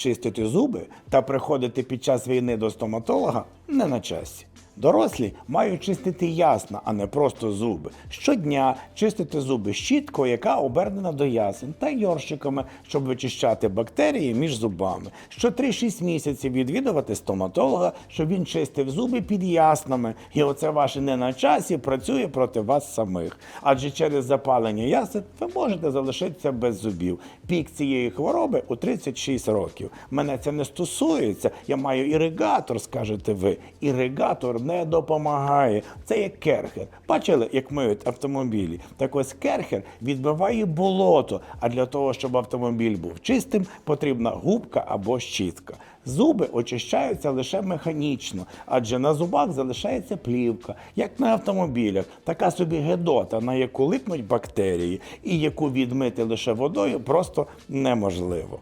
Чистити зуби та приходити під час війни до стоматолога не на часі. Дорослі мають чистити ясно, а не просто зуби. Щодня чистити зуби щіткою, яка обернена до ясен, та йорщиками, щоб вичищати бактерії між зубами. Що 3-6 місяців відвідувати стоматолога, щоб він чистив зуби під яснами. І оце ваше не на часі працює проти вас самих. Адже через запалення ясен ви можете залишитися без зубів. Пік цієї хвороби у 36 років. Мене це не стосується. Я маю іригатор, скажете ви. Іригатор не допомагає. Це як керхер. Бачили, як миють автомобілі? Так ось керхер відбиває болото. А для того, щоб автомобіль був чистим, потрібна губка або щітка. Зуби очищаються лише механічно, адже на зубах залишається плівка, як на автомобілях, така собі гедота, на яку липнуть бактерії, і яку відмити лише водою просто неможливо.